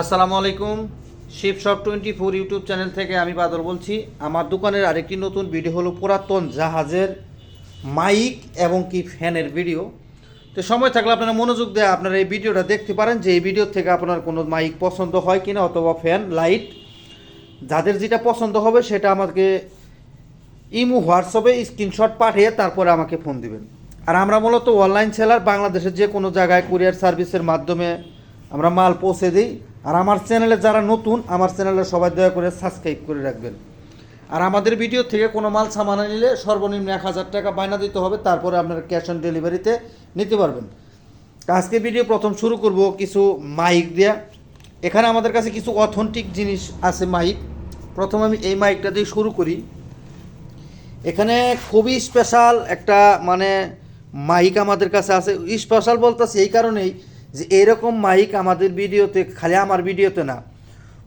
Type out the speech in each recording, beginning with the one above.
আসসালামু আলাইকুম। Shiv shop twenty four YouTube channel থেকে আমি বাদল বলছি। আমার দোকানের আরেকটি নতুন ভিডিও হলো পুরাতন জাহাজের মাইক এবং কি ফ্যানের ভিডিও। তো সময় থাকলে আপনারা মনোযোগ দেয় আপনারা এই ভিডিওটা দেখতে পারেন যে এই ভিডিও থেকে আপনার কোনো মাইক পছন্দ হয় কিনা অথবা ফ্যান, লাইট। যাদের যেটা পছন্দ হবে সেটা আমাকে ইমো, হোয়াটসঅ্যাপে স্ক্রিনশট পাঠিয়ে তারপরে আমাকে ফোন দিবেন। আর আমরা মূলত অনলাইন সেলার, বাংলাদেশের যে কোনো জায়গায় কুরিয়ার সার্ভিসের মাধ্যমে আমরা মাল পৌঁছে দিই। আর আমার চ্যানেলে যারা নতুন, আমার চ্যানেলে সবাই দয়া করে সাবস্ক্রাইব করে রাখবেন। আর আমাদের ভিডিও থেকে কোনো মাল সামান নিলে সর্বনিম্ন এক হাজার টাকা বায়না দিতে হবে, তারপরে আপনারা ক্যাশ অন ডেলিভারিতে নিতে পারবেন। আজকে ভিডিও প্রথম শুরু করব কিছু মাইক দেয়া। এখানে আমাদের কাছে কিছু অথেন্টিক জিনিস আছে মাইক প্রথম আমি এই মাইকটা দিয়ে শুরু করি। এখানে খুবই স্পেশাল একটা মানে মাইক আমাদের কাছে আছে। স্পেশাল বলতেছি এই কারণেই যে এরকম মাইক আমাদের ভিডিওতে, খালি আমার ভিডিওতে না,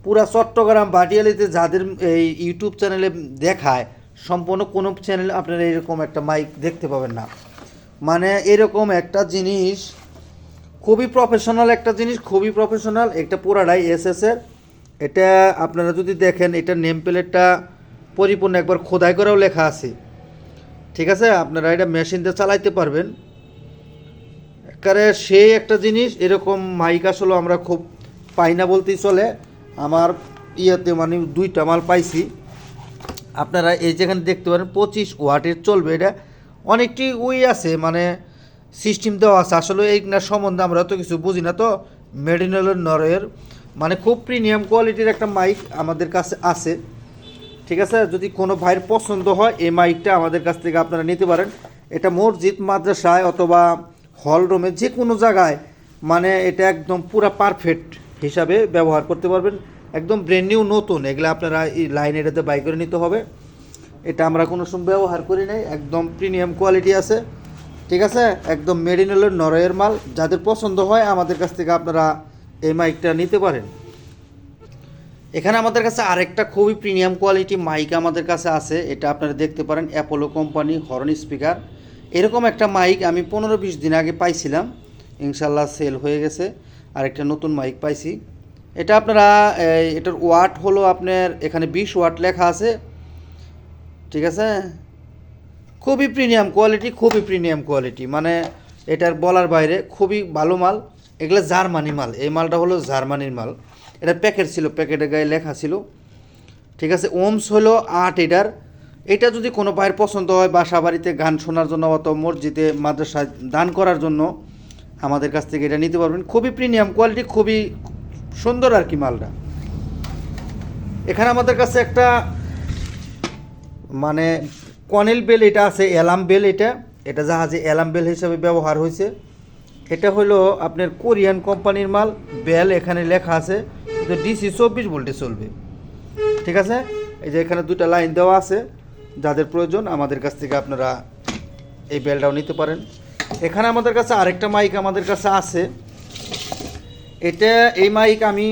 পুরা চট্টগ্রাম বাটিয়ালিতে যাদের এই ইউটিউব চ্যানেলে দেখায়, সম্পূর্ণ কোনো চ্যানেলে আপনারা এরকম একটা মাইক দেখতে পাবেন না। মানে এরকম একটা জিনিস, খুবই প্রফেশনাল একটা জিনিস, খুবই প্রফেশনাল এটা পুরাটাই এসএসের এটা আপনারা যদি দেখেন, এটা নেম প্লেটটা পরিপূর্ণ একবার খোদাই করেও লেখা আছে। ঠিক আছে? আপনারা এটা মেশিন দিয়ে চালাইতে পারবেন। একারে সেই একটা জিনিস, এরকম মাইক আসলে আমরা খুব পাই না বলতেই চলে। আমার ইয়েতে মানে দুইটা মাল পাইছি। আপনারা এই যেখানে দেখতে পারেন, পঁচিশ ওয়াটের চলবে এটা। অনেকটি উই আছে মানে সিস্টেম দেওয়া আছে। আসলে এই না সম্বন্ধে আমরা তো কিছু বুঝি না। তো মেডিনেলের নরের মানে খুব প্রিমিয়াম কোয়ালিটির একটা মাইক আমাদের কাছে আছে। ঠিক আছে? যদি কোনো ভাইয়ের পছন্দ হয়, এই মাইকটা আমাদের কাছ থেকে আপনারা নিতে পারেন। এটা মসজিদ, মাদ্রাসায় অথবা হল রুমে যে কোনো জায়গায় মানে এটা একদম পুরা পারফেক্ট হিসাবে ব্যবহার করতে পারবেন। একদম ব্র্যান্ড নিউ নতুন। এগুলো আপনারা এই লাইন এটাতে বাই করে নিতে হবে। এটা আমরা কোনো সময় ব্যবহার করি নাই। একদম প্রিমিয়াম কোয়ালিটি আছে। ঠিক আছে? একদম মেডিনেলের নরয়ের মাল। যাদের পছন্দ হয়, আমাদের কাছ থেকে আপনারা এই মাইকটা নিতে পারেন। এখানে আমাদের কাছে আরেকটা খুবই প্রিমিয়াম কোয়ালিটি মাইক আমাদের কাছে আছে। এটা আপনারা দেখতে পারেন অ্যাপোলো কোম্পানি হর্ন স্পিকার এরকম একটা মাইক আমি পনেরো বিশ দিন আগে পাইছিলাম। ইনশাল্লাহ সেল হয়ে গেছে। আর একটা নতুন মাইক পাইছি। এটা আপনারা এটার ওয়াট হলো আপনার, এখানে বিশ ওয়াট লেখা আছে। ঠিক আছে? খুবই প্রিমিয়াম কোয়ালিটি খুবই প্রিমিয়াম কোয়ালিটি মানে এটার বলার বাইরে খুবই ভালো মাল। এগুলো জার্মানি মাল। এই মালটা হলো জার্মানির মাল। এটা প্যাকেট ছিল প্যাকেটের গায়ে লেখা ছিল। ঠিক আছে? ওমস হলো আট এটার এটা যদি কোনো ভাইয়ের পছন্দ হয় বাসা বাড়িতে গান শোনার জন্য অত মসজিদে মাদ্রাসায় দান করার জন্য আমাদের কাছ থেকে এটা নিতে পারবেন। খুবই প্রিমিয়াম কোয়ালিটি খুবই সুন্দর আর কি মালটা। এখানে আমাদের কাছে একটা মানে কনেল বেল এটা আছে অ্যালাম বেল এটা। এটা জাহাজে অ্যালাম বেল হিসাবে ব্যবহার হয়েছে। এটা হলো আপনার কোরিয়ান কোম্পানির মাল, বেল এখানে লেখা আছে। ডিসি চব্বিশ ভোল্টে চলবে। ঠিক আছে? এই যে এখানে দুটা লাইন দেওয়া আছে। যাদের প্রয়োজন, আমাদের কাছ থেকে আপনারা এই বেলটাও নিতে পারেন। এখানে আমাদের কাছে আরেকটা মাইক আমাদের কাছে আছে। এটা, এই মাইক আমি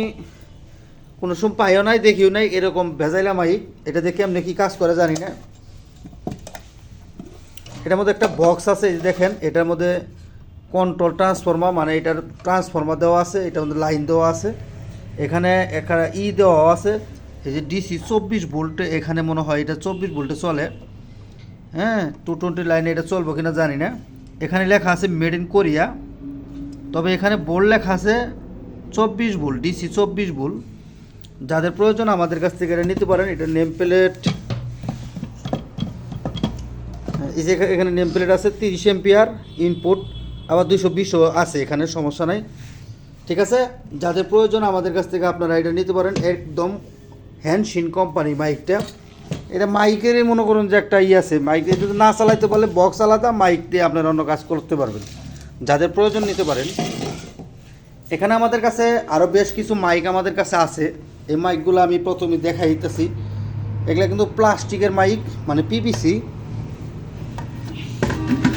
কোনো সময় পাইও নাই, দেখিও নাই, এরকম ভেজাইলা মাইক এটা দেখে আপনি কি কাজ করে জানি না। এটার মধ্যে একটা বক্স আছে দেখেন, এটার মধ্যে কন্ট্রোল ট্রান্সফর্মার মানে এটার ট্রান্সফর্মার দেওয়া আছে, এটার মধ্যে লাইন দেওয়া আছে। এখানে একটা ই দেওয়া আছে। এই যে ডিসি চব্বিশ ভোল্টে এখানে মনে হয় এটা চব্বিশ ভোল্টে চলে। হ্যাঁ টু টোয়েন্টি লাইনে এটা চলবো কিনা জানি না। এখানে লেখা আছে মেড ইন কোরিয়া। তবে এখানে বোর্ড লেখা আছে চব্বিশ ভোল্ট, ডিসি চব্বিশ ভোল্ট। যাদের প্রয়োজন আমাদের কাছ থেকে এটা নিতে পারেন, এটা নেম প্লেট। এই যে এখানে নেম প্লেট আছে তিরিশ এম্পিয়ার ইনপুট, আবার দুশো বিশও আছে, এখানে সমস্যা নাই। ঠিক আছে? যাদের প্রয়োজন আমাদের কাছ থেকে আপনারা এটা নিতে পারেন, একদম হ্যান্ডসিন কোম্পানি মাইকটা। এটা মাইকেরই মনে করুন যে একটা ই আছে। মাইক যদি না চালাইতে পারলে বক্স আলাদা, মাইক দিয়ে আপনারা অন্য কাজ করতে পারবেন। যাদের প্রয়োজন নিতে পারেন। এখানে আমাদের কাছে আরও বেশ কিছু মাইক আমাদের কাছে আছে। এই মাইকগুলো আমি প্রথমে দেখাইতেছি এগুলো কিন্তু প্লাস্টিকের মাইক মানে পিপিসি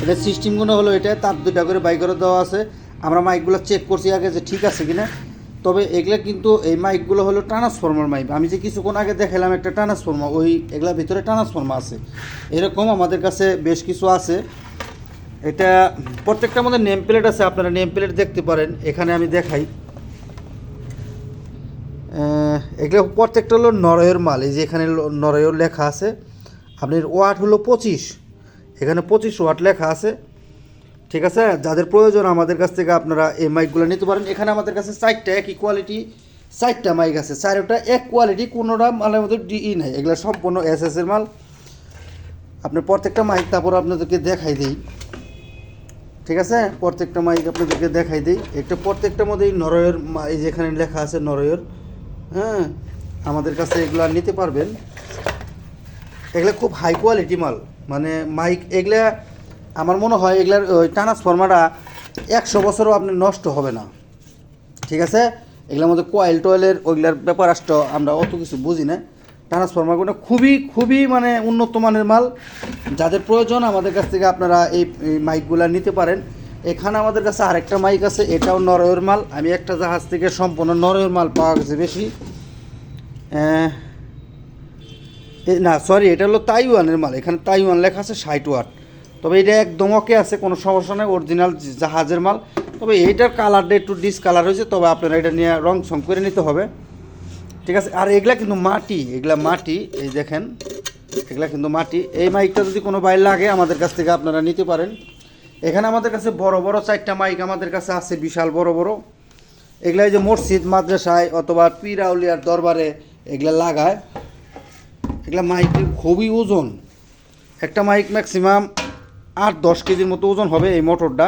এটা সিস্টেমগুলো হলো এটা, তার দুটা করে বাই করে দেওয়া আছে। আমরা মাইকগুলো চেক করছি আগে যে ঠিক আছে কিনা। তবে এগুলো কিন্তু এই মাইকগুলো হলো ট্রান্সফর্মার মাইক। আমি যে কিছুক্ষণ আগে দেখালাম একটা ট্রান্সফর্মার ওই এগুলোর ভিতরে ট্রান্সফর্মার আছে। এরকম আমাদের কাছে বেশ কিছু আছে। এটা প্রত্যেকটা আমাদের নেম প্লেট আছে, আপনারা নেম প্লেট দেখতে পারেন। এখানে আমি দেখাই। এগুলো প্রত্যেকটা হলো নরয়ের মাল। এই যে এখানে নরয়ের লেখা আছে। আপনার ওয়াট হলো পঁচিশ। এখানে পঁচিশ ওয়াট লেখা আছে। ঠিক আছে? যাদের প্রয়োজন আমাদের কাছ থেকে আপনারা এই মাইকগুলো নিতে পারেন। এখানে আমাদের কাছে চারটা একই কোয়ালিটি চারটা মাইক আছে। চারটা এক কোয়ালিটি কোনোটা মালের মধ্যে ডিই নাই। এগুলো সম্পূর্ণ এস এস এর মাল। আপনি প্রত্যেকটা মাইক তারপর আপনাদেরকে দেখাই দিই। ঠিক আছে? প্রত্যেকটা মাইক আপনাদেরকে দেখাই দিই। একটা প্রত্যেকটার মধ্যেই নরয়ের এই যেখানে লেখা আছে নরয়ের। হ্যাঁ? আমাদের কাছে এগুলো নিতে পারবেন। এগুলো খুব হাই কোয়ালিটি মাল। মানে মাইক এগুলা আমার মনে হয় এগুলার, ওই ট্রান্সফর্মারটা একশো বছরও আপনি নষ্ট হবে না। ঠিক আছে? এগুলোর মধ্যে কয়েল টয়েলের ওইগুলার ব্যাপার আসতো, আমরা অত কিছু বুঝি না। ট্রান্সফর্মারগুলো খুবই খুবই মানে উন্নত মানের মাল। যাদের প্রয়োজন, আমাদের কাছ থেকে আপনারা এই মাইকগুলো নিতে পারেন। এখানে আমাদের কাছে আরেকটা মাইক আছে, এটাও নরয়ের মাল। আমি একটা জাহাজ থেকে সম্পূর্ণ নরয়ের মাল পাওয়া গেছে বেশি। না সরি এটা হলো তাইওয়ানের মাল। এখানে তাইওয়ান লেখা আছে, ষাট ওয়াট। তবে এটা একদম ওকে আছে, কোনো সমস্যা নেই অরিজিনাল জাহাজের মাল। তবে এইটার কালারটা একটু ডিসকালার হয়েছে, তবে আপনারা এটা নিয়ে রং সং করে নিতে হবে। ঠিক আছে, আর এগুলা কিন্তু মাটি, এগুলা মাটি, এই দেখেন, এগুলা কিন্তু মাটি। এই মাইকটা যদি কোনো বাইর লাগে, আমাদের কাছ থেকে আপনারা নিতে পারেন। এখানে আমাদের কাছে বড় বড় চারটা মাইক আমাদের কাছে আছে, বিশাল বড় বড়। এগুলা এই যে মসজিদ, মাদ্রাসায় অথবা পিরাউলিয়ার দরবারে এগুলা লাগায়। এগুলা মাইক খুবই ওজন। একটা মাইক ম্যাক্সিমাম আট দশ কেজির মতো ওজন হবে এই মোটরটা।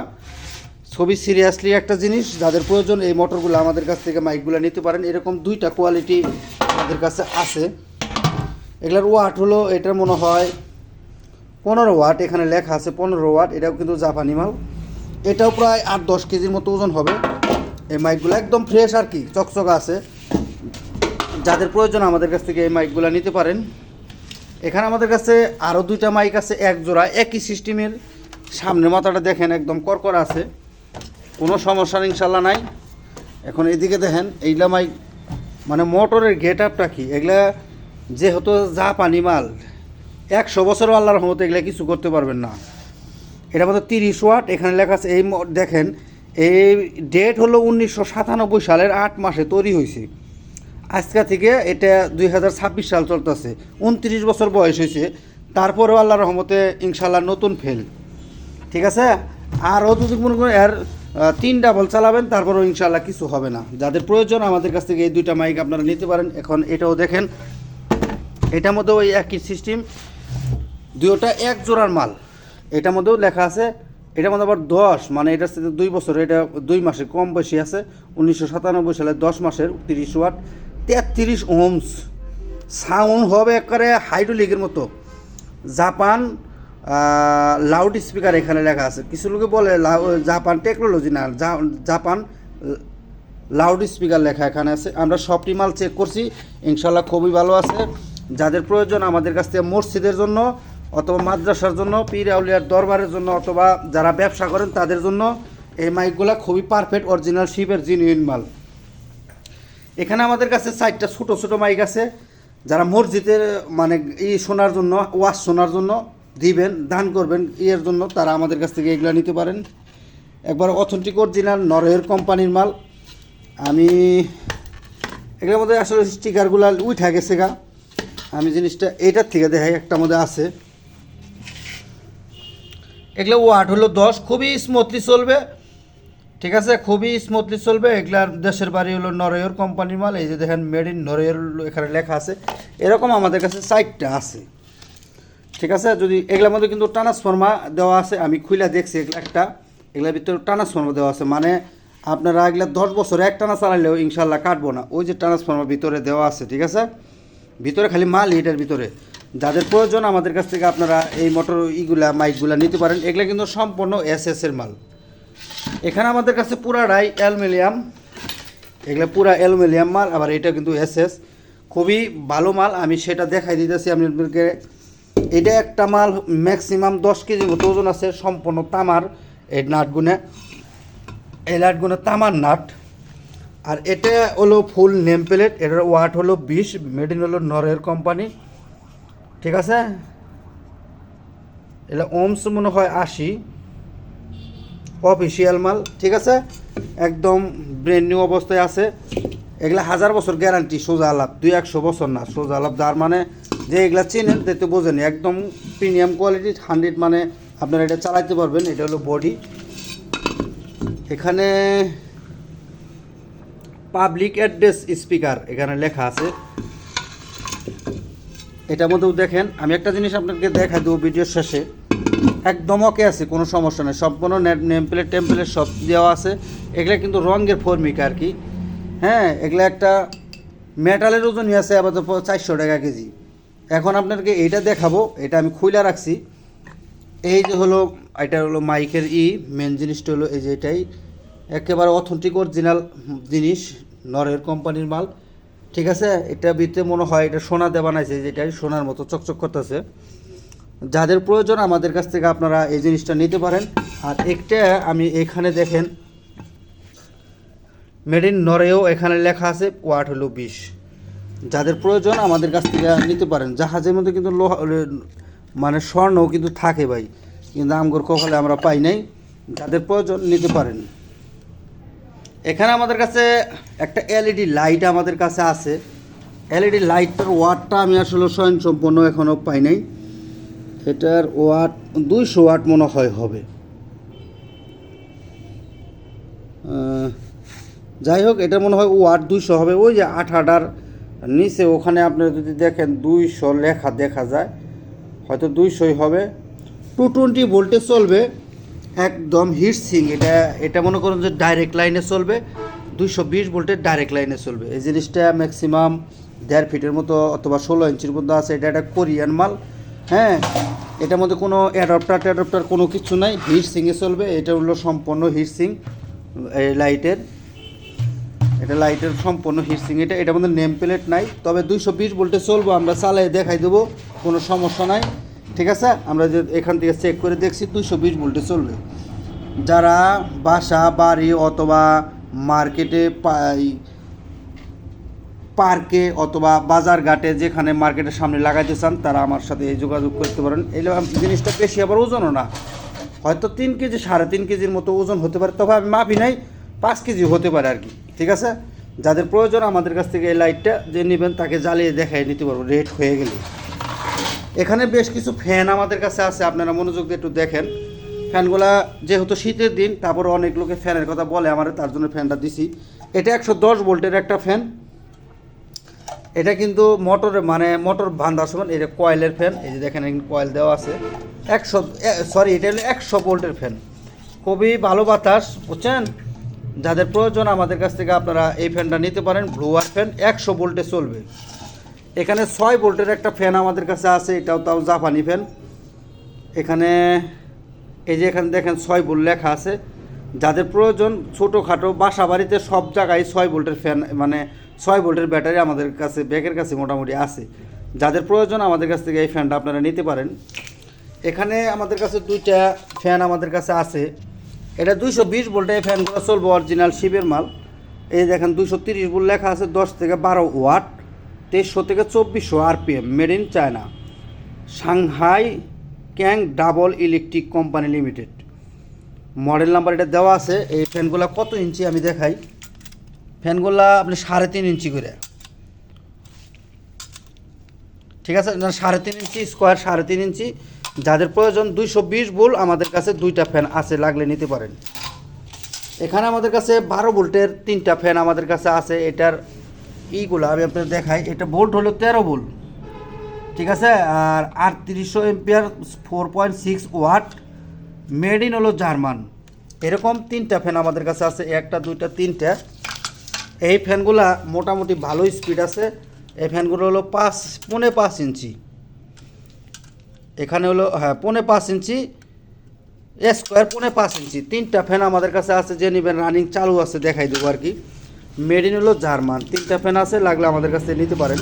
ছবি সিরিয়াসলি একটা জিনিস, যাদের প্রয়োজন এই মোটরগুলো আমাদের কাছ থেকে মাইকগুলো নিতে পারেন। এরকম দুইটা কোয়ালিটি আমাদের কাছে আছে। এগুলার ওয়াট হলো, এটার মনে হয় পনেরো ওয়াট এখানে লেখা আছে পনেরো ওয়াট এটাও কিন্তু জাপানি মাল। এটাও প্রায় আট দশ কেজির মতো ওজন হবে। এই মাইকগুলো একদম ফ্রেশ আর কি, চকচকা আছে। যাদের প্রয়োজন আমাদের কাছ থেকে এই মাইকগুলো নিতে পারেন। এখানে আমাদের কাছে আরও দুইটা মাইক আছে, এক জোড়া, একই সিস্টেমের। সামনের মাথাটা দেখেন, একদম করকর আছে। কোনো সমস্যা ইনশাল্লাহ নাই। এখন এদিকে দেখেন এইগুলা মাইক মানে মোটরের গেট আপটা কি? এগুলা যেহেতু জাপানি মাল, একশো বছর আল্লাহর রহমতে এগুলা কিছু করতে পারবেন না। এটা মতো তিরিশ ওয়াট, এখানে লেখা আছে, এই দেখেন, এই ডেট হলো উনিশশো সাতানব্বই সালের আট মাসে তৈরি হয়েছে। আজকা থেকে এটা দুই হাজার ছাব্বিশ সাল চলতেছে। উনত্রিশ বছর বয়স হয়েছে। তারপরেও আল্লাহ রহমতে ইনশাল্লাহ নতুন ফেল। ঠিক আছে? আরও যদি মনে করেন এর তিন ডাবল চালাবেন, তারপরেও ইনশাল্লাহ কিছু হবে না। যাদের প্রয়োজন আমাদের কাছ থেকে এই দুইটা মাইক আপনারা নিতে পারেন। এখন এটাও দেখেন। এটার মধ্যেও ওই একই সিস্টেম দুইটা এক জোড়ার মাল। এটার মধ্যেও লেখা আছে, এটার মধ্যে আবার দশ মানে সাথে দুই বছর, এটা দুই মাসে কম বেশি আছে। উনিশশো সাতানব্বই সালে দশ মাসের তিরিশ ওয়াট। তেত্রিশ ওমস সাউন্ড হবে একবারে হাইড্রোলিকের মতো। জাপান লাউড স্পিকার এখানে লেখা আছে। কিছু লোকে বলে জাপান টেকনোলজি না জাপান লাউড স্পিকার লেখা এখানে আছে। আমরা সবটি মাল চেক করছি। ইনশাল্লাহ খুবই ভালো আছে। যাদের প্রয়োজন আমাদের কাছ থেকে মসজিদের জন্য অথবা মাদ্রাসার জন্য, পীর আউলিয়ার দরবারের জন্য অথবা যারা ব্যবসা করেন তাদের জন্য এই মাইকগুলো খুবই পারফেক্ট অরিজিনাল শিপের জিনিউন মাল। এখানে আমাদের কাছে চারটা ছোটো ছোটো মাইক আছে। যারা মসজিদের মানে ই শোনার জন্য, ওয়াজ শোনার জন্য দিবেন, দান করবেন, ইয়ের জন্য তারা আমাদের কাছ থেকে এগুলো নিতে পারেন। একবার অথেন্টিক অরিজিনাল নরওয়ের কোম্পানির মাল। আমি এগুলোর মধ্যে আসলে স্টিকারগুলো উঠা গেছে গা। আমি জিনিসটা এইটার থেকে দেখাই, একটা মধ্যে আছে। এগুলো ওয়াট হলো দশ, খুবই স্মুথলি চলবে। ঠিক আছে, খুবই স্মুথলি চলবে। এগুলার দেশের বাড়ি হলো নরওয়ের কোম্পানির মাল, এই যে দেখেন মেড ইন নরওয়ের এখানে লেখা আছে। এরকম আমাদের কাছে সাইটটা আছে। ঠিক আছে, যদি এগুলোর মধ্যে কিন্তু ট্রান্সফর্মার দেওয়া আছে, আমি খুলে দেখছি একটা। এগুলোর ভিতরে ট্রান্সফর্মার দেওয়া আছে। মানে আপনারা এগুলো দশ বছর এক টানা চালালেও ইনশাল্লাহ কাটবো না। ওই যে ট্রান্সফর্মার ভিতরে দেওয়া আছে, ঠিক আছে? ভিতরে খালি মাল এটার ভিতরে। যাদের প্রয়োজন আমাদের কাছ থেকে আপনারা এই মোটর ইগুলা মাইকগুলা নিতে পারেন। এগুলো কিন্তু সম্পূর্ণ এস এর মাল। এখানে আমাদের কাছে পুরাটাই অ্যালুমিনিয়াম। এগুলো পুরা অ্যালুমিনিয়াম মাল, আবার এটা কিন্তু এসএস। খুবই ভালো মাল, আমি সেটা দেখাই দিতেছি আপনাদেরকে। এটা একটা মাল ম্যাক্সিমাম দশ কেজি মতো ওজন আছে, সম্পূর্ণ তামার, এই নাটগুনে এই নাটগুনে তামার নাট। আর এটা হলো ফুল নেম প্লেট এটার ওয়াট হলো বিশ মেড ইন হলো নরের কোম্পানি ঠিক আছে? এটা ওমস মনে হয় আশি। অফিসিয়াল মাল, ঠিক আছে? একদম ব্র্যান্ড নিউ অবস্থায় আছে। এগুলা হাজার বছর গ্যারান্টি সোজা আলাপ, দুই একশো বছর না, সোজা আলাপ। যার মানে যে এগুলা চেনেন তো বোঝেন, একদম প্রিমিয়াম কোয়ালিটি হান্ড্রেড মানে আপনারা এটা চালাতে পারবেন, এটা হলো বডি এখানে পাবলিক অ্যাড্রেস স্পিকার এখানে লেখা আছে। এটার মধ্যেও দেখেন, আমি একটা জিনিস আপনাকে দেখাই দেবো ভিডিওর শেষে। একদম ওকে আছে, কোনো সমস্যা নেই। সম্পূর্ণ নেম প্লেট টেম্পলেট সব দেওয়া আছে। এগুলো কিন্তু রঙের ফর্মিকা আর কি। হ্যাঁ এগুলা একটা মেটালের ওজনই আছে আবার তো চারশো টাকা কেজি। এখন আপনাকে এইটা দেখাবো, এটা আমি খুইলা রাখছি। এই যে হলো, এটা হলো মাইকের ই মেন জিনিসটা হলো এই যে এটাই। একেবারে অথেন্টিক অরিজিনাল জিনিস, নরের কোম্পানির মাল। ঠিক আছে? এটা ভিতরে মনে হয় এটা সোনা দিয়ে বানাইছে যেটাই সোনার মতো চকচক করতেছে। যাদের প্রয়োজন আমাদের কাছ থেকে আপনারা এই জিনিসটা নিতে পারেন। আর একটা আমি এখানে দেখেন মেড ইন নরেও এখানে লেখা আছে ওয়াট হলো বিশ যাদের প্রয়োজন আমাদের কাছ থেকে নিতে পারেন। জাহাজের মধ্যে কিন্তু লোহা মানে স্বর্ণও কিন্তু থাকে ভাই। কিন্তু আমগর কখলে আমরা পাই নাই। যাদের প্রয়োজন নিতে পারেন। এখানে আমাদের কাছে একটা এলইডি লাইট আমাদের কাছে আছে। এলইডি লাইটটার ওয়াটটা আমি আসলে স্বয়ং সম্পূর্ণ এখনও পাই নাই। এটার ওয়াট দুইশো ওয়াট মনে হয় হবে। যাই হোক, এটা মনে হয় ওয়াট দুইশো হবে। ওই যে আট আটার নিচে, ওখানে আপনারা যদি দেখেন দুইশো লেখা দেখা যায়, হয়তো দুইশোই হবে। টু টোয়েন্টি ভোল্টে চলবে, একদম হিট সিং এটা এটা মনে করুন যে ডাইরেক্ট লাইনে চলবে, দুইশো বিশ ভোল্টের ডাইরেক্ট লাইনে চলবে। এই জিনিসটা ম্যাক্সিমাম দেড় ফিটের মতো অথবা ষোলো ইঞ্চির মতো আছে। এটা একটা কোরিয়ান মাল হ্যাঁ? এটার মধ্যে কোনো অ্যাডাপ্টার ট্যাডাপ্টার কোনো কিছু নাই। হিট সিংয়ে চলবে, এটা হলো সম্পূর্ণ হিট সিং, এই লাইটের। এটা লাইটের সম্পূর্ণ হিট সিং, এটা এটার মধ্যে নেম প্লেট নাই। তবে দুইশো বিশ ভোল্টে চলবো, আমরা চালাই দেখাই দেবো, কোনো সমস্যা নাই। ঠিক আছে? আমরা যে এখান থেকে চেক করে দেখছি, দুইশো বিশ ভোল্টে চলবে। যারা বাসা, বাড়ি অথবা মার্কেটে পাই পার্কে অথবা বাজার ঘাটে যেখানে মার্কেটের সামনে লাগাইতে চান, তারা আমার সাথে যোগাযোগ করতে পারেন। এই জিনিসটা বেশি আবার ওজনও না। হয়তো তিন কেজি, সাড়ে তিন কেজির মতো ওজন হতে পারে, তবে আমি মাপি নাই, পাঁচ কেজি হতে পারে আর কি, ঠিক আছে? যাদের প্রয়োজন, আমাদের কাছ থেকে এই লাইটটা যে নেবেন, তাকে জ্বালিয়ে দেখাই নিতে পারব, রেট হয়ে গেলে। এখানে বেশ কিছু ফ্যান আমাদের কাছে আছে, আপনারা মনোযোগ দিয়ে একটু দেখেন। ফ্যানগুলা যেহেতু শীতের দিন তারপরে অনেক লোকে ফ্যানের কথা বলে, আমার তার জন্য ফ্যানটা দিছি। এটা একশো দশ ভোল্টের একটা ফ্যান। এটা কিন্তু মোটরের মানে মোটর বান্ধার সময় এটা কয়েলের ফ্যান এই যে দেখেন কয়েল দেওয়া আছে। একশো সরি এটা হলো একশো ভোল্টের ফ্যান খুবই ভালো বাতাস, বুঝছেন? যাদের প্রয়োজন আমাদের কাছ থেকে আপনারা এই ফ্যানটা নিতে পারেন, ব্লুয়ার ফ্যান একশো ভোল্টে চলবে। এখানে ছয় ভোল্টের একটা ফ্যান আমাদের কাছে আছে, এটাও তাও জাপানি ফ্যান এখানে, এই যে এখানে দেখেন ছয় ভোল্ট লেখা আছে। যাদের প্রয়োজন, ছোটোখাটো বাসা বাড়িতে সব জায়গায় ছয় ভোল্টের ফ্যান মানে ছয় ভোল্টের ব্যাটারি আমাদের কাছে, ব্যাগের কাছে মোটামুটি আছে। যাদের প্রয়োজন আমাদের কাছ থেকে এই ফ্যানটা আপনারা নিতে পারেন। এখানে আমাদের কাছে দুইটা ফ্যান আমাদের কাছে আছে। এটা দুইশো বিশ ভোল্টে এই ফ্যানগুলো চলবে, অরিজিনাল শিবের মাল। এই দেখেন দুশো তিরিশ ভোল্ট লেখা আছে, দশ থেকে বারো ওয়াট, তেইশশো থেকে চব্বিশশো RPM, made in China. Shanghai ক্যাং double electric company limited. Model number এটা দেওয়া আছে, এই ফ্যানগুলো কত ইঞ্চি আমি দেখাই। ফ্যানগুলা আপনি সাড়ে তিন ইঞ্চি করে। ঠিক আছে? সাড়ে তিন ইঞ্চি, স্কোয়ার সাড়ে তিন ইঞ্চি। যাদের প্রয়োজন দুইশো বিশ বোল আমাদের কাছে দুইটা ফ্যান আছে, লাগলে নিতে পারেন। এখানে আমাদের কাছে বারো ভোল্টের তিনটা ফ্যান আমাদের কাছে আছে। এটার ইগুলো আমি আপনাদের দেখাই। এটা ভোল্ট হলো তেরো ভোল্ট। ঠিক আছে? আর আটত্রিশশো ampere, four point six watt. Made in হলো জার্মান। এরকম তিনটা ফ্যান আমাদের কাছে আছে। একটা, দুইটা, তিনটা। এই ফ্যানগুলা মোটামুটি ভালো স্পিড আছে। এই ফ্যানগুলো হলো পাঁচ, পৌনে পাঁচ ইঞ্চি। এখানে হলো হ্যাঁ পৌনে পাঁচ ইঞ্চি স্কোয়ার পৌনে পাঁচ ইঞ্চি। তিনটা ফ্যান আমাদের কাছে আছে যে নেবেন রানিং চালু আছে, দেখাই দেবো আর কি। মেড ইন হলো জার্মান। তিনটা ফ্যান আছে, লাগলে আমাদের কাছে নিতে পারেন।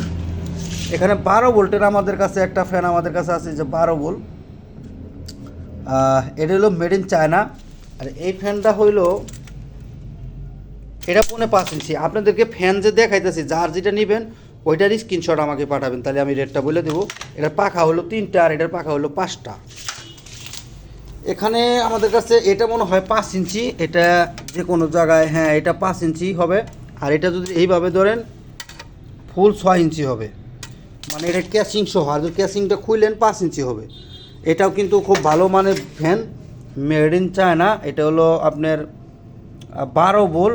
এখানে বারো ভোল্টের আমাদের কাছে একটা ফ্যান আমাদের কাছে আছে যে বারো ভোল্ট। এটা হলো মেড ইন চায়না আর এই ফ্যানটা হইল এটা পৌনে পাঁচ ইঞ্চি। আপনাদেরকে ফ্যান যে দেখাইতেছি, যার যেটা নেবেন, ওইটারই স্ক্রিনশট আমাকে পাঠাবেন। তাহলে আমি রেটটা বলে দেবো। এটার পাখা হলো তিনটা আর এটার পাখা হলো পাঁচটা। এখানে আমাদের কাছে এটা মনে হয় পাঁচ ইঞ্চি। এটা যে কোনো জায়গায় হ্যাঁ এটা পাঁচ ইঞ্চি হবে। আর এটা যদি এইভাবে ধরেন ফুল ছয় ইঞ্চি হবে। মানে এটা ক্যাসিং সহ, আর যদি ক্যাসিংটা খুললেন পাঁচ ইঞ্চি হবে। এটাও কিন্তু খুব ভালো মানের ফ্যান মেড ইন চায়না এটা হলো আপনার বারো বোল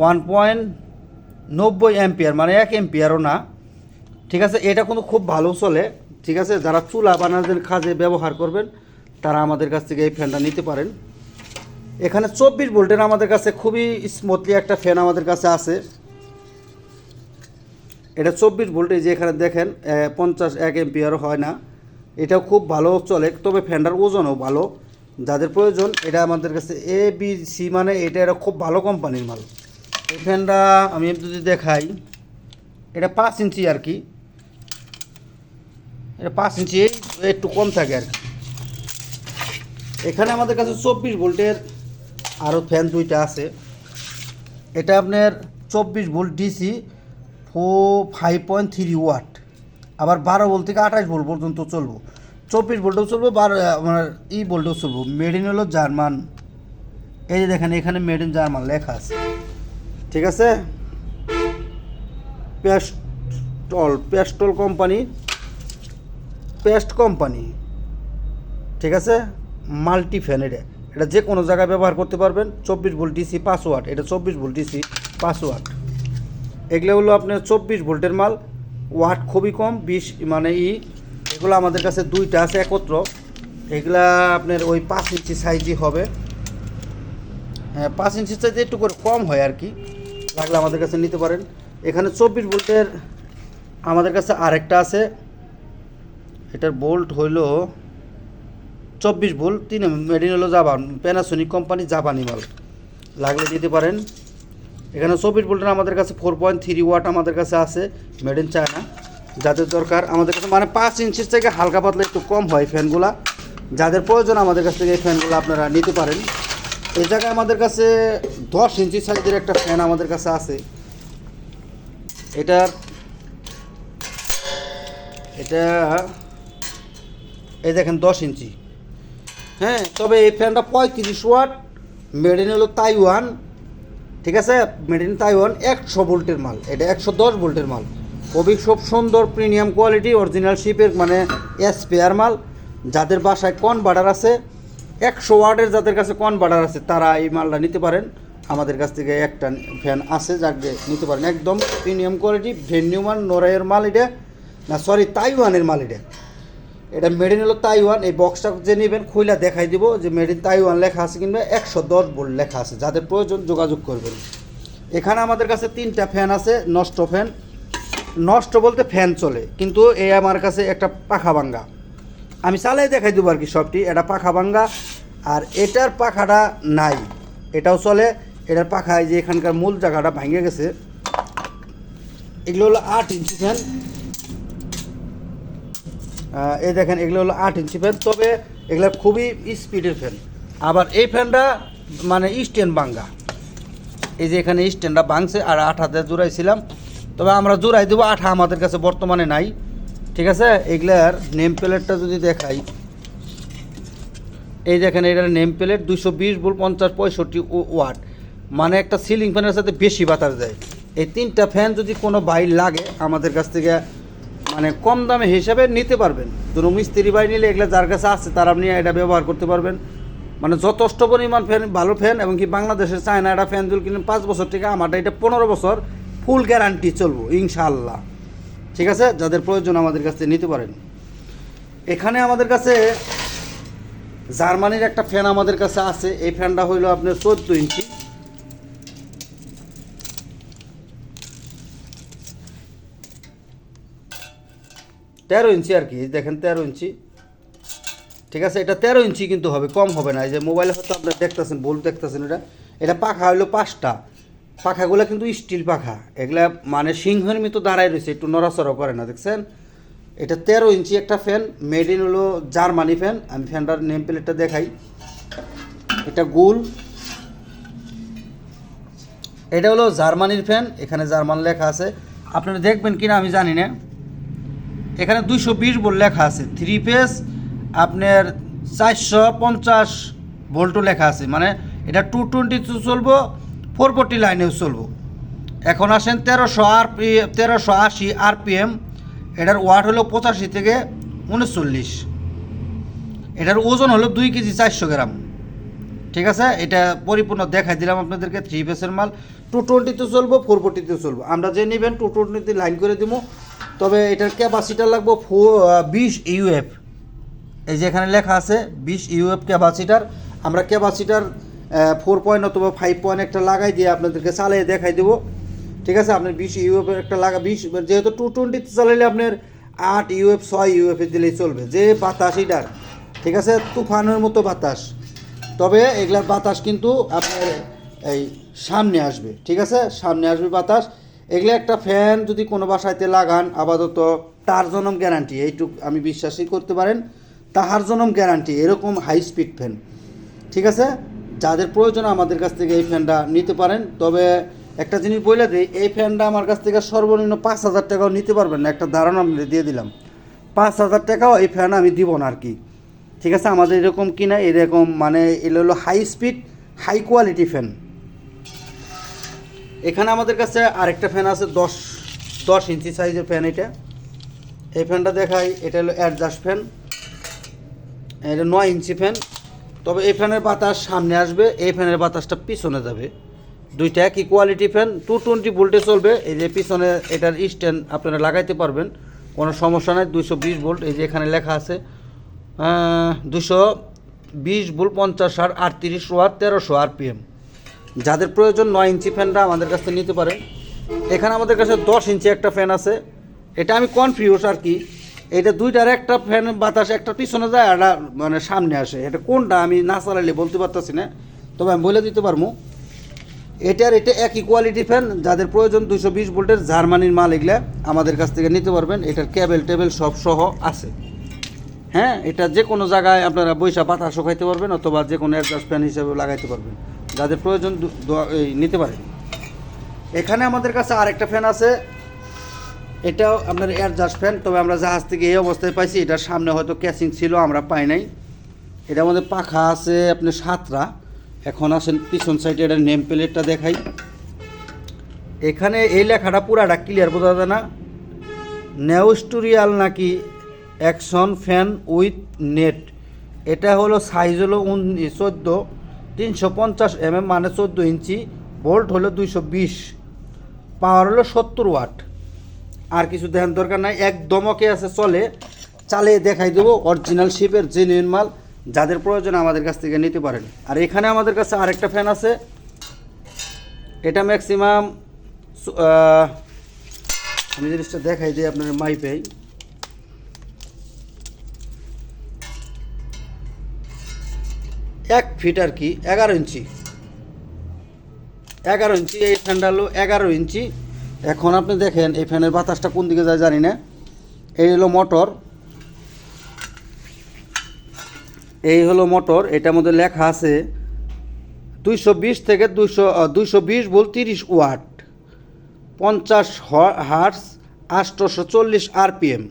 ওয়ান পয়েন্ট নব্বই অ্যাম্পিয়ার মানে এক এম্পিয়ারও না। ঠিক আছে, এটা কিন্তু খুব ভালো চলে। ঠিক আছে, যারা চুলা বানানোর কাজে ব্যবহার করবেন, তারা আমাদের কাছ থেকে এই ফ্যানটা নিতে পারেন। এখানে চব্বিশ ভোল্টের আমাদের কাছে খুবই স্মুথলি একটা ফ্যান আমাদের কাছে আছে। এটা চব্বিশ ভোল্টে যে এখানে দেখেন পঞ্চাশ এক এম্পিয়ারও হয় না। এটাও খুব ভালো চলে, তবে ফ্যানটার ওজনও ভালো। যাদের প্রয়োজন, এটা আমাদের কাছে এ বি সি মানে এটা এটা খুব ভালো কোম্পানির মাল। এই ফ্যানটা আমি যদি দেখাই, এটা পাঁচ ইঞ্চি আর কি। এটা পাঁচ ইঞ্চি একটু কম থাকে আর কি। এখানে আমাদের কাছে চব্বিশ ভোল্টের আরও ফ্যান দুইটা আছে। এটা আপনার চব্বিশ ভোল্ট ডিসি ফো ফাইভ পয়েন্ট থ্রি ওয়াট আবার বারো ভোল্ট থেকে আঠাশ ভোল্ট পর্যন্ত চলবো। চব্বিশ ভোল্টেও চলবো, বারো মানে ই ভোল্টেও চলবো। মেড ইন হলো জার্মান। এই যে দেখেন, এখানে মেড ইন জার্মান লেখা আছে। ঠিক আছে? Pastel pastel company paste company ঠিক আছে? মাল্টি ফ্যান এটা এটা যে কোনো জায়গায় ব্যবহার করতে পারবেন। চব্বিশ ভোল্ট ডিসি পাসওয়ার্ড। এটা চব্বিশ ভোল্ট ডিসি পাসওয়ার্ড। এগুলো হলো আপনার চব্বিশ ভোল্টের মাল। ওয়াট খুবই কম, বিশ মানে ই, এগুলো আমাদের কাছে দুইটা আছে একত্র। এগুলা আপনার ওই পাঁচ ইঞ্চি সাইজই হবে। হ্যাঁ পাঁচ ইঞ্চির সাইজে একটু করে কম হয় আর কি। লাগলে আমাদের কাছে নিতে পারেন। এখানে চব্বিশ বোল্টের আমাদের কাছে আরেকটা আছে। এটার বোল্ট হইল চব্বিশ বোল্ট তিন মেডিন হলো জাপান প্যানাসোনিক কোম্পানি জাপানি মাল। লাগলে দিতে পারেন। এখানে চব্বিশ বোল্টের আমাদের কাছে ফোর পয়েন্ট থ্রি ওয়াট আমাদের কাছে আছে মেড ইন চায়না যাদের দরকার আমাদের কাছে মানে পাঁচ ইঞ্চির থেকে হালকা পাতলা একটু কম হয় ফ্যানগুলা যাদের প্রয়োজন আমাদের কাছ থেকে এই ফ্যানগুলো আপনারা নিতে পারেন। এই জায়গায় আমাদের কাছে দশ ইঞ্চি সাইজের একটা ফ্যান আমাদের কাছে আছে। এটার এটা এই দেখেন দশ ইঞ্চি। হ্যাঁ তবে এই ফ্যানটা পঁয়ত্রিশ ওয়াট মেড ইন হলো তাইওয়ান। ঠিক আছে? মেড ইন তাইওয়ান একশো ভোল্টের মাল। এটা একশো দশ ভোল্টের মাল। খুবই খুব সুন্দর প্রিমিয়াম কোয়ালিটি অরিজিনাল শিপের মানে স্পেয়ার মাল। যাদের বাসায় কনভার্টার আছে একশো ওয়ার্ডের যাদের কাছে কনভার্টার আছে, তারা এই মালটা নিতে পারেন। আমাদের কাছ থেকে একটা ফ্যান আছে, যাকে নিতে পারেন। একদম প্রিমিয়াম কোয়ালিটি ভেন্যুমান নোরাইয়ের মাল এটা। না সরি তাইওয়ানের মাল এটা। এটা মেড ইন হলো তাইওয়ান। এই বক্সটা যে নেবেন, খুইলা দেখাই দিব যে মেড ইন তাইওয়ান লেখা আছে কিংবা একশো দশ বোল্ট লেখা আছে। যাদের প্রয়োজন, যোগাযোগ করবেন। এখানে আমাদের কাছে তিনটা ফ্যান আছে, নষ্ট ফ্যান নষ্ট বলতে ফ্যান চলে, কিন্তু এই আমার কাছে একটা পাখা ভাঙ্গা। আমি চালাই দেখাই দেবো আর কি সবটি। এটা পাখা ভাঙ্গা। আর এটার পাখাটা নাই। এটাও চলে। এটার পাখা এই যে এখানকার মূল জায়গাটা ভেঙে গেছে। এগুলো হলো আট ইঞ্চি ফ্যান এই দেখেন, এগুলো হলো আট ইঞ্চি ফ্যান তবে এগুলো খুবই স্পিডের ফ্যান আবার এই ফ্যানটা মানে স্ট্যান্ড বাঙ্গা এই যে এখানে স্ট্যান্ডটা ভাঙছে, আর আঠাতে জোড়াইছিলাম। তবে আমরা জোড়াই দেবো, আঠা আমাদের কাছে বর্তমানে নাই। ঠিক আছে? এগুলার নেম প্লেটটা যদি দেখাই। এই দেখেন, এটার নেম প্লেট দুশো বিশ বল পঞ্চাশ পঁয়ষট্টি ওয়াট মানে একটা সিলিং ফ্যানের সাথে বেশি বাতাস দেয়। এই তিনটা ফ্যান যদি কোনো বাইর লাগে, আমাদের কাছ থেকে মানে কম দামে হিসাবে নিতে পারবেন। কোনো মিস্ত্রি বাই নিলে এগুলো যার কাছে আছে, তারা আপনি এটা ব্যবহার করতে পারবেন। মানে যথেষ্ট পরিমাণ ফ্যান ভালো ফ্যান এবং কি বাংলাদেশের চায়না একটা ফ্যান যদি কিনেন, পাঁচ বছর থেকে আমারটা এটা পনেরো বছর ফুল গ্যারান্টি চলবো, ইনশাআল্লাহ। ঠিক আছে? যাদের প্রয়োজন আমাদের কাছে নিতে পারেন। এখানে আমাদের কাছে জার্মানির একটা ফ্যান আমাদের কাছে আছে। এই ফ্যানটা হইল আপনার চোদ্দ ইঞ্চি। তেরো ইঞ্চি আর কি, দেখেন তেরো ইঞ্চি। ঠিক আছে? এটা তেরো ইঞ্চি কিন্তু হবে, কম হবে না। এই যে মোবাইলে হয়তো আপনার দেখতেছেন, ভুল দেখতেছেন এটা। এটা পাখা হলো পাঁচটা। পাখাগুলো কিন্তু স্টিল পাখা। এগুলা মানে সিংহের মতো দাঁড়ায় রয়েছে, একটু নড়াচড়া করে না, দেখছেন? এটা তেরো ইঞ্চি একটা ফ্যান মেড ইন হলো জার্মানি ফ্যান আমি ফ্যানটার নেম প্লেটটা দেখাই। এটা গোল। এটা হলো জার্মানির ফ্যান এখানে জার্মান লেখা আছে। আপনারা দেখবেন কিনা আমি জানি না। এখানে দুইশো বিশ ভোল্ট লেখা আছে থ্রি পেজ আপনার চারশো পঞ্চাশ ভোল্টও লেখা আছে। মানে এটা টু টোয়েন্টি চলবো ফোর ফোরটি লাইনেও চলবো। এখন আসেন তেরোশো আর তেরোশো আশি আর পি এম এটার ওয়াট হলো পঁচাশি থেকে উনচল্লিশ। এটার ওজন হলো দুই কেজি চারশো গ্রাম। ঠিক আছে? এটা পরিপূর্ণ দেখাই দিলাম আপনাদেরকে থ্রি পেসের মাল। টু টোয়েন্টিতে চলবো ফোর ফোর্টিতে চলবো। আমরা যে নেবেন টু টোয়েন্টিতে লাইন করে দিব তবে এটার ক্যাপাসিটার লাগবো ফোর বিশ ইউএফ এই যে এখানে লেখা আছে, বিশ ইউএফ ক্যাপাসিটার আমরা ক্যাপাসিটার ফোর পয়েন্ট অথবা ফাইভ পয়েন্ট একটা লাগাই দিয়ে আপনাদেরকে চালিয়ে দেখাই দেবো। ঠিক আছে? আপনার বিশ ইউএফ একটা লাগা, বিশ, যেহেতু টু টোয়েন্টিতে চালাইলে আপনার আট ইউএফ ছয় ইউএফে দিলেই চলবে। যে বাতাস এটার, ঠিক আছে? তুফানের মতো বাতাস। তবে এগুলার বাতাস কিন্তু আপনার এই সামনে আসবে, ঠিক আছে? সামনে আসবে বাতাস। এগুলো একটা ফ্যান যদি কোনো বাসাইতে লাগান, আপাতত তার জনম গ্যারান্টি এইটুক আমি বিশ্বাসই করতে পারেন। তাহার জনম গ্যারান্টি এরকম হাই স্পিড ফ্যান ঠিক আছে? যাদের প্রয়োজন আমাদের কাছ থেকে এই ফ্যানটা নিতে পারেন। তবে একটা জিনিস বলে দিই, এই ফ্যানটা আমার কাছ থেকে সর্বনিম্ন পাঁচ হাজার টাকাও নিতে পারবেন না, একটা ধারণা আমি দিয়ে দিলাম। পাঁচ হাজার টাকাও এই ফ্যান আমি দিব না আর কি। ঠিক আছে? আমাদের এরকম কিনা, এরকম মানে এগুলো হলো high speed high quality fan এখানে আমাদের কাছে আরেকটা ফ্যান আছে, দশ দশ ইঞ্চি সাইজের ফ্যান এটা। এই ফ্যানটা দেখাই, এটা হলো অ্যাডজাস্ট ফ্যান এটা নয় ইঞ্চি ফ্যান তবে এই ফ্যানের বাতাস সামনে আসবে, এই ফ্যানের বাতাসটা পিছনে যাবে। দুইটা একই কোয়ালিটি ফ্যান টু টোয়েন্টি ভোল্টে চলবে। এই যে পিছনে এটার স্ট্যান্ড আপনারা লাগাইতে পারবেন, কোনো সমস্যা নাই দুশো বিশ ভোল্ট এই যে এখানে লেখা আছে দুশো বিশ ভোল্ট পঞ্চাশ আর আটত্রিশ ওয়াট তেরোশো আরপিএম যাদের প্রয়োজন নয় ইঞ্চি ফ্যানটা আমাদের কাছ থেকে নিতে পারে এখানে আমাদের কাছে দশ ইঞ্চি একটা ফ্যান আছে। এটা আমি কনফিউজ আর কি। এটা দুইটার একটা ফ্যান বাতাস, একটা পিছনে যায় আর মানে সামনে আসে। এটা কোনটা আমি না চালাইলে বলতে পারতেছি না, তবে আমি বলে দিতে পারব। এটার এটা একই কোয়ালিটি ফ্যান যাদের প্রয়োজন দুশো বিশ ভোল্টের জার্মানির মাল এগুলা আমাদের কাছ থেকে নিতে পারবেন। এটার কেবল টেবিল সব সহ আছে। হ্যাঁ এটা যে কোনো জায়গায় আপনারা বৈশা পাতা শুকাইতে পারবেন, অথবা যে কোনো অ্যাডজাস্ট ফ্যান হিসেবে লাগাইতে পারবেন। যাদের প্রয়োজন নিতে পারেন। এখানে আমাদের কাছে আরেকটা ফ্যান আছে এটাও আপনার অ্যাডজাস্ট ফ্যান তবে আমরা জাহাজ থেকে এই অবস্থায় পাইছি, এটার সামনে হয়তো ক্যাচিং ছিল, আমরা পাই নাই। এটার মধ্যে পাখা আছে আপনি সাতরা এখন আসেন পিছন সাইডে এটার নেম প্লেটটা দেখাই। এখানে এই লেখাটা পুরাটা ক্লিয়ার বোঝা যায় না? নেওস্টোরিয়াল নাকি অ্যাকশন ফ্যান উইথ নেট এটা হলো সাইজ হলো চোদ্দ, তিনশো পঞ্চাশ এম এম মানে চোদ্দ ইঞ্চি ভোল্ট হলো দুইশো বিশ। পাওয়ার হলো সত্তর ওয়াট আর কিছু দেখার দরকার নাই, এক দমকে আছে, চলে। চালিয়ে দেখাই দেবো অরিজিনাল শিপের জেনুইন মাল, যাদের প্রয়োজন আমাদের কাছ থেকে নিতে পারেন। আর এখানে আমাদের কাছে আরেকটা ফ্যান আছে। এটা ম্যাক্সিমাম আমি জিনিসটা দেখাই দিই আপনার মাইপেই এক ফিট আর কি, এগারো ইঞ্চি। এগারো ইঞ্চি, এই ফ্যানটা হলো এগারো ইঞ্চি। এখন আপনি দেখেন, এই ফ্যানের বাতাসটা কোন দিকে যায় জানি না। এই হলো মোটর। এই হলো মোটর, এটার মধ্যে লেখা আছে দুইশো বিশ থেকে দুইশো দুইশো বিশ বল তিরিশ ওয়াট, পঞ্চাশ হার্স আটশোশো চল্লিশ আরপিএম।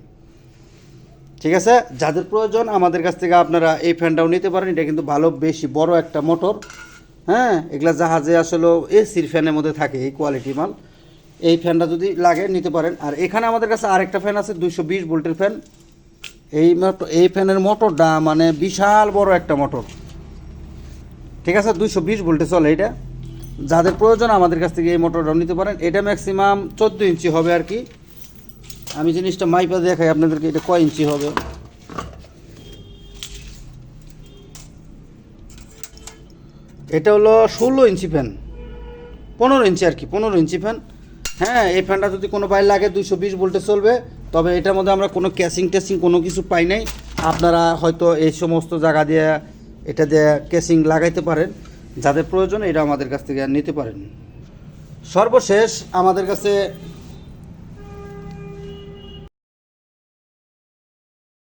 ঠিক আছে? যাদের প্রয়োজন, আমাদের কাছ থেকে আপনারা এই ফ্যানটাও নিতে পারেন। এটা কিন্তু ভালো, বেশি, বড় একটা মোটর। হ্যাঁ এগুলা জাহাজে আসলে এসির ফ্যানের মধ্যে থাকে এই কোয়ালিটি মাল। এই ফ্যানটা যদি লাগে, নিতে পারেন। আর এখানে আমাদের কাছে আরেকটা ফ্যান আছে, দুইশো বিশ ভোল্টের ফ্যান। এই মোটর এই ফ্যানের মোটরটা মানে বিশাল বড় একটা মোটর। ঠিক আছে, দুইশো বিশ ভোল্টে চলে এটা। যাদের প্রয়োজন আমাদের কাছ থেকে এই মোটরটাও নিতে পারেন। এটা ম্যাক্সিমাম চোদ্দ ইঞ্চি হবে আর কি। আমি জিনিসটা মাইপা দেখাই আপনাদেরকে, এটা কয় ইঞ্চি হবে। এটা হলো ষোলো ইঞ্চি ফ্যান। পনেরো ইঞ্চি আর কি, পনেরো ইঞ্চি ফ্যান। হ্যাঁ এই ফ্যানটা যদি কোনো বাইর লাগে দুইশো বিশ ভোল্টে চলবে, তবে এটার মধ্যে আমরা কোনো ক্যাশিং ট্যাশিং কোনো কিছু পাই নাই। আপনারা হয়তো এই সমস্ত জায়গা দিয়ে এটা দিয়ে ক্যাশিং লাগাইতে পারেন। যাদের প্রয়োজন এটা আমাদের কাছ থেকে নিতে পারেন। সর্বশেষ আমাদের কাছে